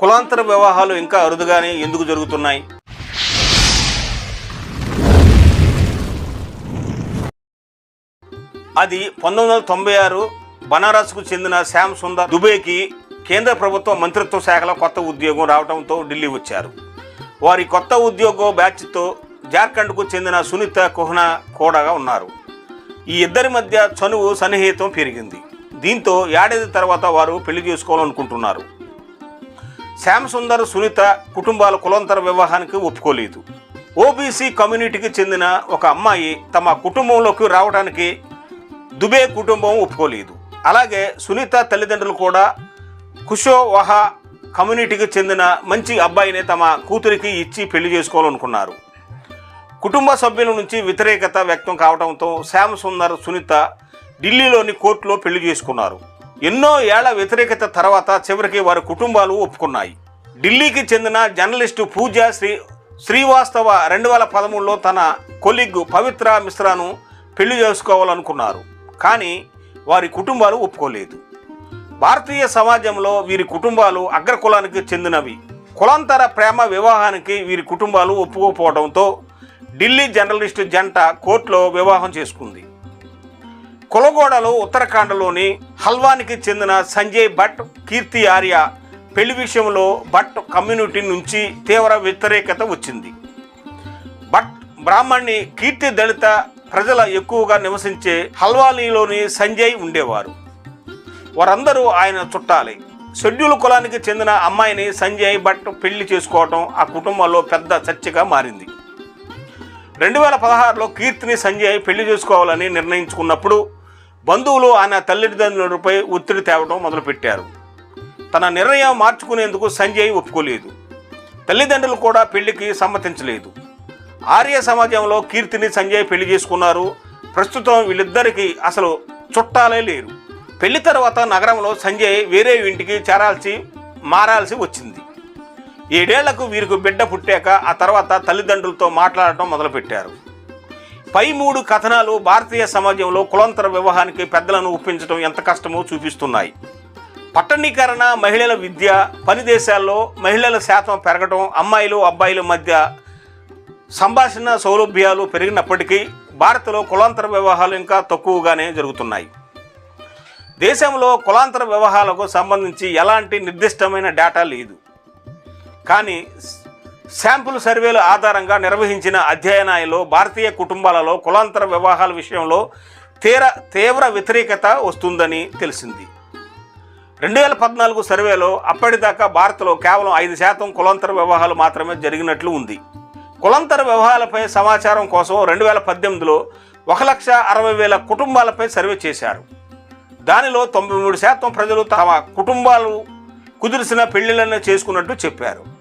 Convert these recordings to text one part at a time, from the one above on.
కులాంతర వివాహాలు ఇంకా అరుదుగానే ఎందుకు జరుగుతున్నాయి? అది పంతొమ్మిది వందల తొంభై ఆరు బనారస్కు చెందిన శ్యామ్ సుందర్ దుబేకి కేంద్ర ప్రభుత్వ మంత్రిత్వ శాఖలో కొత్త ఉద్యోగం రావడంతో ఢిల్లీ వచ్చారు. వారి కొత్త ఉద్యోగం బ్యాచ్తో జార్ఖండ్కు చెందిన సునీత కుహ్నా కూడా ఉన్నారు. ఈ ఇద్దరి మధ్య చనువు సన్నిహితం పెరిగింది. దీంతో ఏడాది తర్వాత వారు పెళ్ళి చేసుకోవాలనుకుంటున్నారు. శ్యామసుందర్ సునీత కుటుంబాల కులాంతర వివాహానికి ఒప్పుకోలేదు. ఓబీసీ కమ్యూనిటీకి చెందిన ఒక అమ్మాయి తమ కుటుంబంలోకి రావడానికి దుబే కుటుంబం ఒప్పుకోలేదు. అలాగే సునీత తల్లిదండ్రులు కూడా కుషోవహా కమ్యూనిటీకి చెందిన మంచి అబ్బాయిని తమ కూతురికి ఇచ్చి పెళ్ళి చేసుకోవాలనుకున్నారు. కుటుంబ సభ్యుల నుంచి వ్యతిరేకత వ్యక్తం కావడంతో శ్యామ్ సుందర్ సునీత ఢిల్లీలోని కోర్టులో పెళ్ళి చేసుకున్నారు. ఎన్నో ఏళ్ళ వ్యతిరేకత తర్వాత చివరికి వారి కుటుంబాలు ఒప్పుకున్నాయి. ఢిల్లీకి చెందిన జర్నలిస్టు పూజ శ్రీ శ్రీవాస్తవ రెండు వేల పదమూడులో తన కొలిగ్ పవిత్ర మిశ్రాను పెళ్ళి చేసుకోవాలనుకున్నారు. కానీ వారి కుటుంబాలు ఒప్పుకోలేదు. భారతీయ సమాజంలో వీరి కుటుంబాలు అగ్రకులానికి చెందినవి. కులాంతర ప్రేమ వివాహానికి వీరి కుటుంబాలు ఒప్పుకోకపోవడంతో ఢిల్లీ జర్నలిస్టు జంట కోర్టులో వివాహం చేసుకుంది. కులగోడలో ఉత్తరాఖండ్లోని హల్వానికి చెందిన సంజయ్ భట్ కీర్తి ఆర్య పెళ్ళి విషయంలో భట్ కమ్యూనిటీ నుంచి తీవ్ర వ్యతిరేకత వచ్చింది. భట్ బ్రాహ్మణ్ణి కీర్తి దళిత ప్రజల ఎక్కువగా నివసించే హల్వానీలోని సంజయ్ ఉండేవారు. వారందరూ ఆయన చుట్టాలే. షెడ్యూల్ కులానికి చెందిన అమ్మాయిని సంజయ్ భట్ పెళ్ళి చేసుకోవటం ఆ కుటుంబంలో పెద్ద చర్చగా మారింది. రెండు వేల పదహారులో కీర్తిని సంజయ్ పెళ్ళి చేసుకోవాలని నిర్ణయించుకున్నప్పుడు బంధువులు ఆయన తల్లిదండ్రులపై ఒత్తిడి తేవడం మొదలుపెట్టారు. తన నిర్ణయం మార్చుకునేందుకు సంజయ్ ఒప్పుకోలేదు. తల్లిదండ్రులు కూడా పెళ్ళికి సమ్మతించలేదు. ఆర్య సమాజంలో కీర్తిని సంజయ్ పెళ్ళి చేసుకున్నారు. ప్రస్తుతం వీళ్ళిద్దరికీ అసలు చుట్టాలే లేరు. పెళ్ళి తర్వాత నగరంలో సంజయ్ వేరే ఇంటికి చేరాల్సి మారాల్సి వచ్చింది. ఏడేళ్ళకు వీరికి బిడ్డ పుట్టాక ఆ తర్వాత తల్లిదండ్రులతో మాట్లాడటం మొదలుపెట్టారు. పై మూడు కథనాలు భారతీయ సమాజంలో కులాంతర వివాహానికి పెద్దలను ఒప్పించడం ఎంత కష్టమో చూపిస్తున్నాయి. పట్టణీకరణ మహిళల విద్య పని దేశాల్లో మహిళల శాతం పెరగడం అమ్మాయిలు అబ్బాయిల మధ్య సంభాషణ సౌలభ్యాలు పెరిగినప్పటికీ భారత్లో కులాంతర వివాహాలు ఇంకా తక్కువగానే జరుగుతున్నాయి. దేశంలో కులాంతర వివాహాలకు సంబంధించి ఎలాంటి నిర్దిష్టమైన డేటా లేదు. కానీ శాంపుల్ సర్వేల ఆధారంగా నిర్వహించిన అధ్యయనాలలో భారతీయ కుటుంబాలలో కులాంతర వివాహాల విషయంలో తీర తీవ్ర వ్యతిరేకత వస్తుందని తెలిసింది. రెండు వేల పద్నాలుగు సర్వేలో అప్పటిదాకా భారత్లో కేవలం ఐదు శాతం కులాంతర వివాహాలు మాత్రమే జరిగినట్లు ఉంది. కులాంతర వివాహాలపై సమాచారం కోసం రెండు వేల పద్దెనిమిదిలో ఒక లక్ష అరవై వేల కుటుంబాలపై సర్వే చేశారు. దానిలో తొంభై మూడు శాతం ప్రజలు తమ కుటుంబాలు కుదిరిసిన పెళ్ళిళ్ళని చేసుకున్నట్టు చెప్పారు.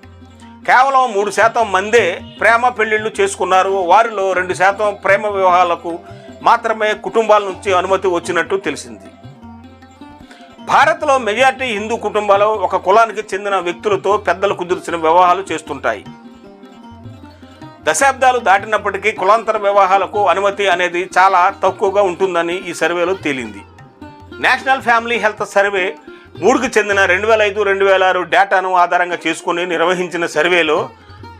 కేవలం మూడు శాతం మందే ప్రేమ పెళ్ళిళ్ళు చేసుకున్నారు. వారిలో రెండు శాతం ప్రేమ వివాహాలకు మాత్రమే కుటుంబాల నుంచి అనుమతి వచ్చినట్టు తెలిసింది. భారత్లో మెజార్టీ హిందూ కుటుంబాలు ఒక కులానికి చెందిన వ్యక్తులతో పెద్దలు కుదిర్చిన వివాహాలు చేస్తుంటాయి. దశాబ్దాలు దాటినప్పటికీ కులాంతర వివాహాలకు అనుమతి అనేది చాలా తక్కువగా ఉంటుందని ఈ సర్వేలో తేలింది. నేషనల్ ఫ్యామిలీ హెల్త్ సర్వే మూడుకు చెందిన రెండు వేల ఐదు రెండు వేల ఆరు డేటాను ఆధారంగా చేసుకుని నిర్వహించిన సర్వేలో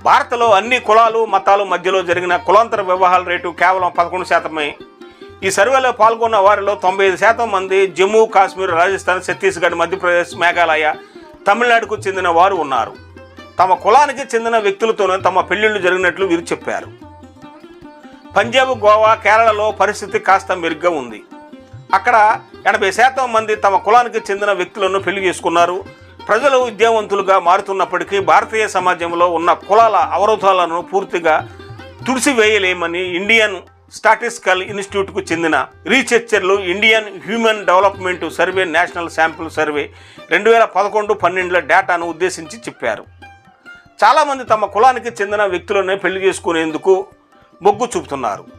భారత్లో అన్ని కులాలు మతాలు మధ్యలో జరిగిన కులాంతర వివాహాల రేటు కేవలం పదకొండు శాతమే. ఈ సర్వేలో పాల్గొన్న వారిలో తొంభై ఐదు శాతం మంది జమ్మూ కాశ్మీర్ రాజస్థాన్ ఛత్తీస్గఢ్ మధ్యప్రదేశ్ మేఘాలయ తమిళనాడుకు చెందిన వారు ఉన్నారు. తమ కులానికి చెందిన వ్యక్తులతోనే తమ పెళ్ళిళ్ళు జరిగినట్లు వీరు చెప్పారు. పంజాబ్ గోవా కేరళలో పరిస్థితి కాస్త మెరుగ్గా ఉంది. అక్కడ ఎనభై శాతం మంది తమ కులానికి చెందిన వ్యక్తులను పెళ్ళి చేసుకున్నారు. ప్రజలు విద్యావంతులుగా మారుతున్నప్పటికీ భారతీయ సమాజంలో ఉన్న కులాల అవరోధాలను పూర్తిగా తుడిసివేయలేమని ఇండియన్ స్టాటిస్టికల్ ఇన్స్టిట్యూట్కు చెందిన రీసెర్చర్లు Indian human development survey national sample survey రెండు వేల పదకొండు పన్నెండుల డేటాను ఉద్దేశించి చెప్పారు. చాలామంది తమ కులానికి చెందిన వ్యక్తులనే పెళ్ళి చేసుకునేందుకు మొగ్గు చూపుతున్నారు.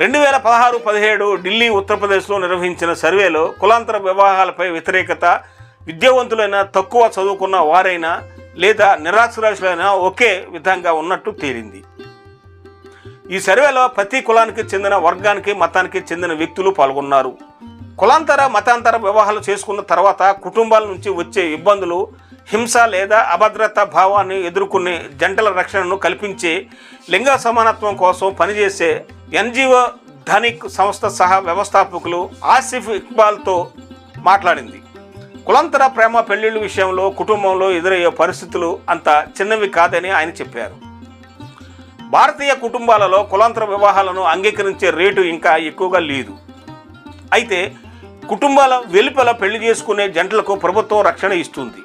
రెండు వేల పదహారు పదిహేడు ఢిల్లీ ఉత్తరప్రదేశ్లో నిర్వహించిన సర్వేలో కులాంతర వివాహాలపై వ్యతిరేకత విద్యావంతులైనా తక్కువ చదువుకున్న వారైనా లేదా నిరాశ్రాసులైనా ఒకే విధంగా ఉన్నట్టు తేలింది. ఈ సర్వేలో ప్రతి కులానికి చెందిన వర్గానికి మతానికి చెందిన వ్యక్తులు పాల్గొన్నారు. కులాంతర మతాంతర వివాహాలు చేసుకున్న తర్వాత కుటుంబాల నుంచి వచ్చే ఇబ్బందులు హింస లేదా అభద్రతా భావాన్ని ఎదుర్కొనే జంటల రక్షణను కల్పించే లింగ సమానత్వం కోసం పనిచేసే ఎన్జిఓ ధనిక్ సంస్థ సహా వ్యవస్థాపకులు ఆసిఫ్ ఇక్బాల్తో మాట్లాడింది. కులంతర ప్రేమ పెళ్ళిళ్ళ విషయంలో కుటుంబంలో ఎదురయ్యే పరిస్థితులు అంత చిన్నవి కాదని ఆయన చెప్పారు. భారతీయ కుటుంబాలలో కులాంతర వివాహాలను అంగీకరించే రేటు ఇంకా ఎక్కువగా లేదు. అయితే కుటుంబాల వెలుపల పెళ్ళి చేసుకునే జంటలకు ప్రభుత్వం రక్షణ ఇస్తుంది.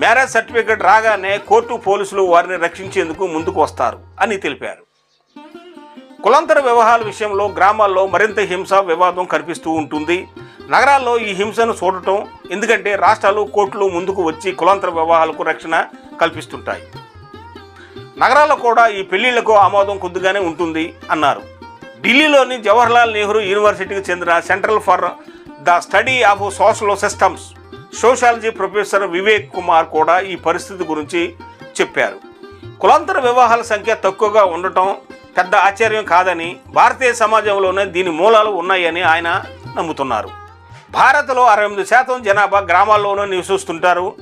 మ్యారేజ్ సర్టిఫికేట్ రాగానే కోర్టు పోలీసులు వారిని రక్షించేందుకు ముందుకు వస్తారు అని తెలిపారు. కులాంతర వివాహాల విషయంలో గ్రామాల్లో మరింత హింస వివాదం కనిపిస్తూ ఉంటుంది. నగరాల్లో ఈ హింసను చూడటం ఎందుకంటే రాష్ట్రాలు కోర్టులు ముందుకు వచ్చి కులాంతర వివాహాలకు రక్షణ కల్పిస్తుంటాయి. నగరాల్లో కూడా ఈ పెళ్ళిళ్ళకు ఆమోదం కొద్దిగానే ఉంటుంది అన్నారు. ఢిల్లీలోని జవహర్లాల్ నెహ్రూ యూనివర్సిటీకి చెందిన central for the study of social systems sociology professor Vivek Kumar కూడా ఈ పరిస్థితి గురించి చెప్పారు. కులాంతర వివాహాల సంఖ్య తక్కువగా ఉండటం పెద్ద ఆశ్చర్యం కాదని భారతీయ సమాజంలోనే దీని మూలాలు ఉన్నాయని ఆయన నమ్ముతున్నారు. భారత్లో అరవై ఎనిమిది శాతం జనాభా గ్రామాల్లోనూ నివసిస్తుంటారు.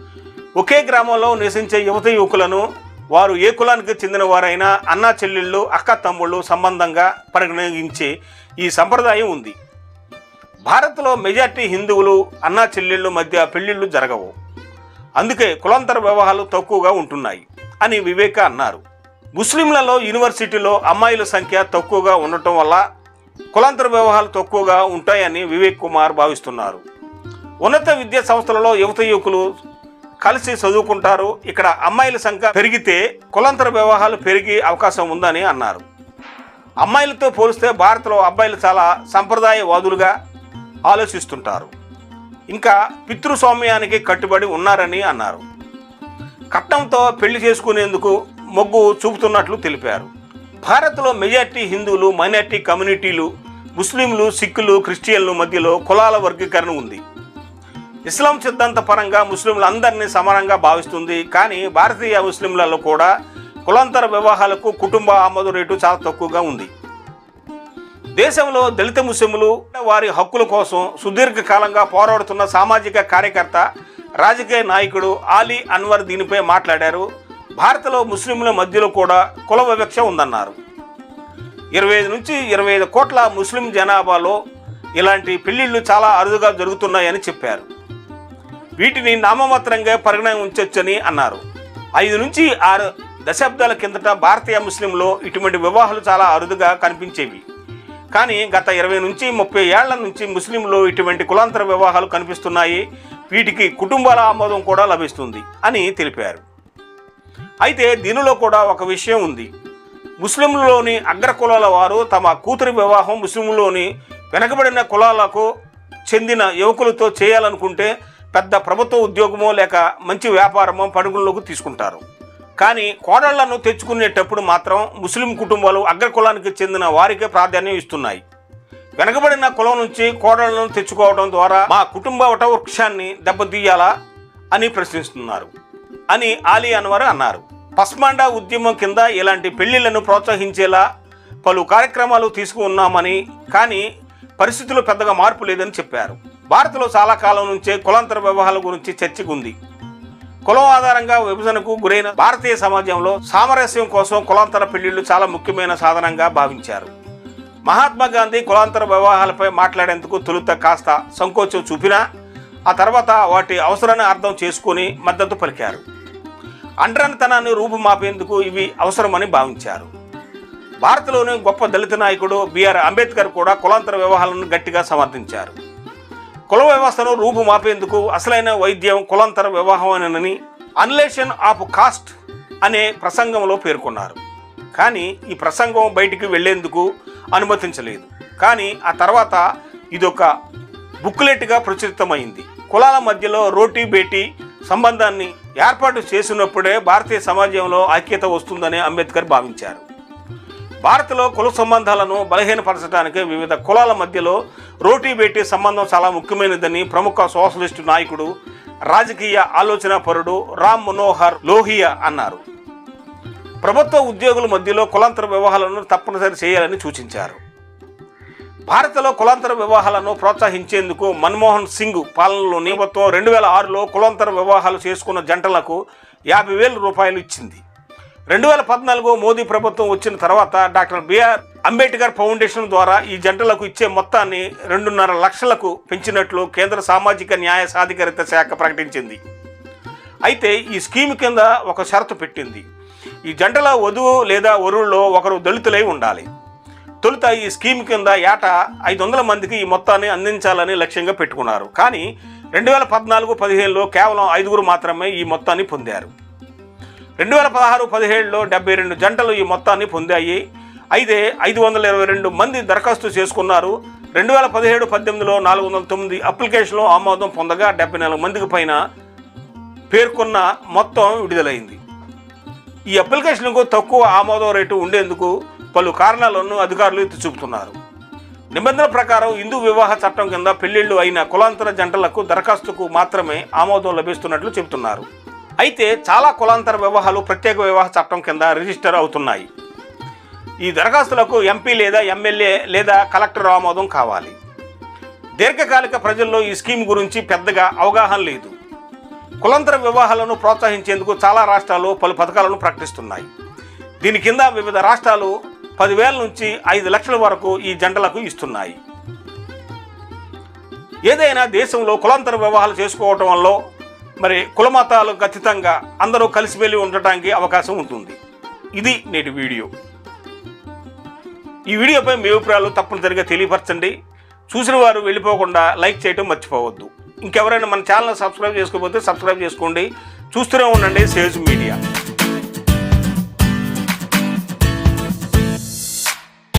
ఒకే గ్రామంలో నివసించే యువత యువకులను వారు ఏ కులానికి చెందిన వారైనా అన్నా చెల్లెళ్ళు అక్క తమ్ముళ్ళు సంబంధంగా పరిగణించే ఈ సంప్రదాయం ఉంది. భారత్లో మెజార్టీ హిందువులు అన్నా చెల్లెళ్ళు మధ్య పెళ్ళిళ్ళు జరగవు. అందుకే కులాంతర వివాహాలు తక్కువగా ఉంటున్నాయి అని వివేక అన్నారు. ముస్లింలలో యూనివర్సిటీలో అమ్మాయిల సంఖ్య తక్కువగా ఉండటం వల్ల కులాంతర వివాహాలు తక్కువగా ఉంటాయని వివేక్ కుమార్ భావిస్తున్నారు. ఉన్నత విద్యా సంస్థలలో యువత యువకులు కలిసి చదువుకుంటారు. ఇక్కడ అమ్మాయిల సంఖ్య పెరిగితే కులాంతర వివాహాలు పెరిగే అవకాశం ఉందని అన్నారు. అమ్మాయిలతో పోలిస్తే భారత్లో అబ్బాయిలు చాలా సంప్రదాయవాదులుగా ఆలోచిస్తుంటారు. ఇంకా పితృస్వామ్యానికి కట్టుబడి ఉన్నారని అన్నారు. కట్నంతో పెళ్ళి చేసుకునేందుకు మొగ్గు చూపుతున్నట్లు తెలిపారు. భారత్లో మెజార్టీ హిందువులు మైనార్టీ కమ్యూనిటీలు ముస్లింలు సిక్కులు క్రిస్టియన్లు మధ్యలో కులాల వర్గీకరణ ఉంది. ఇస్లాం సిద్ధాంత పరంగా ముస్లింలు అందరినీ సమానంగా భావిస్తుంది. కానీ భారతీయ ముస్లింలలో కూడా కులాంతర వివాహాలకు కుటుంబ ఆమోదు రేటు చాలా తక్కువగా ఉంది. దేశంలో దళిత ముస్లింలు వారి హక్కుల కోసం సుదీర్ఘకాలంగా పోరాడుతున్న సామాజిక కార్యకర్త రాజకీయ నాయకుడు ఆలీ అన్వర్ దీనిపై మాట్లాడారు. భారత్లో ముస్లింల మధ్యలో కూడా కుల వివక్ష ఉందన్నారు. ఇరవై ఐదు నుంచి ఇరవై ఐదు కోట్ల ముస్లిం జనాభాలో ఇలాంటి పెళ్ళిళ్ళు చాలా అరుదుగా జరుగుతున్నాయని చెప్పారు. వీటిని నామమాత్రంగా పరిగణ ఉంచొచ్చని అన్నారు. ఐదు నుంచి ఆరు దశాబ్దాల కిందట భారతీయ ముస్లింలో ఇటువంటి వివాహాలు చాలా అరుదుగా కనిపించేవి. కానీ గత ఇరవై నుంచి ముప్పై ఏళ్ళ నుంచి ముస్లింలు ఇటువంటి కులాంతర వివాహాలు కనిపిస్తున్నాయి. వీటికి కుటుంబాల ఆమోదం కూడా లభిస్తుంది అని తెలిపారు. అయితే దీనిలో కూడా ఒక విషయం ఉంది. ముస్లింలలోని అగ్ర కులాల వారు తమ కూతురి వివాహం ముస్లింలోని వెనకబడిన కులాలకు చెందిన యువకులతో చేయాలనుకుంటే పెద్ద ప్రభుత్వ ఉద్యోగమో లేక మంచి వ్యాపారమో పడుగుల్లోకి తీసుకుంటారు. కానీ కోడళ్ళను తెచ్చుకునేటప్పుడు మాత్రం ముస్లిం కుటుంబాలు అగ్ర కులానికి చెందిన వారికే ప్రాధాన్యం ఇస్తున్నాయి. వెనకబడిన కులం నుంచి కోడళ్ళను తెచ్చుకోవడం ద్వారా మా కుటుంబ వటవృక్షాన్ని దెబ్బతీయాలా అని ప్రశ్నిస్తున్నారు అని ఆలీ అన్వర్ అన్నారు. పస్మాండా ఉద్యమం కింద ఇలాంటి పెళ్ళిళ్ళను ప్రోత్సహించేలా పలు కార్యక్రమాలు తీసుకున్నామని కానీ పరిస్థితులు పెద్దగా మార్పు లేదని చెప్పారు. భారత్లో చాలా కాలం నుంచే కులాంతర వివాహాల గురించి చర్చకు ఉంది కులం ఆధారంగా విభజనకు గురైన భారతీయ సమాజంలో సామరస్యం కోసం కులాంతర పెళ్ళిళ్ళు చాలా ముఖ్యమైన సాధనంగా భావించారు. మహాత్మా గాంధీ కులాంతర వివాహాలపై మాట్లాడేందుకు తొలుత కాస్త సంకోచం చూపినా ఆ తర్వాత వాటి అవసరాన్ని అర్థం చేసుకొని మద్దతు పలికారు. అండ్రనితనాన్ని రూపుమాపేందుకు ఇవి అవసరమని భావించారు. భారత్లోని గొప్ప దళిత నాయకుడు బిఆర్ అంబేద్కర్ కూడా కులాంతర వివాహాలను గట్టిగా సమర్థించారు. కుల వ్యవస్థను రూపు మాపేందుకు అసలైన వైద్యం కులాంతర వివాహమేనని అన్లేషన్ ఆఫ్ కాస్ట్ అనే ప్రసంగంలో పేర్కొన్నారు. కానీ ఈ ప్రసంగం బయటికి వెళ్ళేందుకు అనుమతించలేదు. కానీ ఆ తర్వాత ఇదొక బుక్లెట్గా ప్రచురితమైంది. కులాల మధ్యలో రోటీ బేటీ సంబంధాన్ని ఏర్పాటు చేసినప్పుడే భారతీయ సమాజంలో ఐక్యత వస్తుందని అంబేద్కర్ భావించారు. భారత్లో కుల సంబంధాలను బలహీనపరచడానికి వివిధ కులాల మధ్యలో రోటీ బేటీ సంబంధం చాలా ముఖ్యమైనదని ప్రముఖ సోషలిస్టు నాయకుడు రాజకీయ ఆలోచన పరుడు రామ్ మనోహర్ లోహియా అన్నారు. ప్రభుత్వ ఉద్యోగుల మధ్యలో కులాంతర వివాహాలను తప్పనిసరి చేయాలని సూచించారు. భారత్లో కులాంతర వివాహాలను ప్రోత్సహించేందుకు మన్మోహన్ సింగ్ పాలనలోని ప్రభుత్వం రెండు వేల ఆరులో కులాంతర వివాహాలు చేసుకున్న జంటలకు యాభై వేల రూపాయలు ఇచ్చింది. రెండు వేల పద్నాలుగు మోదీ ప్రభుత్వం వచ్చిన తర్వాత డాక్టర్ బిఆర్ అంబేద్కర్ ఫౌండేషన్ ద్వారా ఈ జంటలకు ఇచ్చే మొత్తాన్ని రెండున్నర లక్షలకు పెంచినట్లు కేంద్ర సామాజిక న్యాయ సాధికారిత శాఖ ప్రకటించింది. అయితే ఈ స్కీమ్ కింద ఒక షరతు పెట్టింది. ఈ జంటల వధువు లేదా వరుల్లో ఒకరు దళితులై ఉండాలి. తొలుత ఈ స్కీమ్ కింద ఏటా ఐదు వందల మందికి ఈ మొత్తాన్ని అందించాలని లక్ష్యంగా పెట్టుకున్నారు. కానీ రెండు వేల పద్నాలుగు పదిహేనులో కేవలం ఐదుగురు మాత్రమే ఈ మొత్తాన్ని పొందారు. రెండు వేల పదహారు పదిహేడులో డెబ్బై రెండు జంటలు ఈ మొత్తాన్ని పొందాయి. అయితే ఐదు వందల ఇరవై రెండు మంది దరఖాస్తు చేసుకున్నారు. రెండు వేల పదిహేడు పద్దెనిమిదిలో నాలుగు వందల తొమ్మిది అప్లికేషన్లు ఆమోదం పొందగా డెబ్బై నాలుగు మందికి పైన పేర్కొన్న మొత్తం విడుదలైంది. ఈ అప్లికేషన్కు తక్కువ ఆమోదం రేటు ఉండేందుకు పలు కారణాలను అధికారులు ఎత్తి చూపుతున్నారు. నిబంధనల ప్రకారం హిందూ వివాహ చట్టం కింద పెళ్ళిళ్ళు అయిన కులాంతర జంటలకు దరఖాస్తుకు మాత్రమే ఆమోదం లభిస్తున్నట్లు చెబుతున్నారు. అయితే చాలా కులాంతర వివాహాలు ప్రత్యేక వివాహ చట్టం కింద రిజిస్టర్ అవుతున్నాయి. ఈ దరఖాస్తులకు ఎంపీ లేదా ఎమ్మెల్యే లేదా కలెక్టర్ ఆమోదం కావాలి. దీర్ఘకాలిక ప్రజల్లో ఈ స్కీమ్ గురించి పెద్దగా అవగాహన లేదు. కులాంతర వివాహాలను ప్రోత్సహించేందుకు చాలా రాష్ట్రాలు పలు పథకాలను ప్రకటిస్తున్నాయి. దీని కింద వివిధ రాష్ట్రాలు పదివేల నుంచి ఐదు లక్షల వరకు ఈ జంటలకు ఇస్తున్నాయి. ఏదైనా దేశంలో కులాంతర వివాహాలు చేసుకోవటం వల్ల మరి కులమతాలు ఖచ్చితంగా అందరూ కలిసిమెలిసి ఉండటానికి అవకాశం ఉంటుంది. ఇది నేటి వీడియో. ఈ వీడియోపై మీ అభిప్రాయాలు తప్పనిసరిగా తెలియపరచండి. చూసిన వారు వెళ్ళిపోకుండా లైక్ చేయడం మర్చిపోవద్దు. ఇంకెవరైనా మన ఛానల్ సబ్స్క్రైబ్ చేసుకోకపోతే సబ్స్క్రైబ్ చేసుకోండి. చూస్తూనే ఉండండి సేజ్ మీడియా.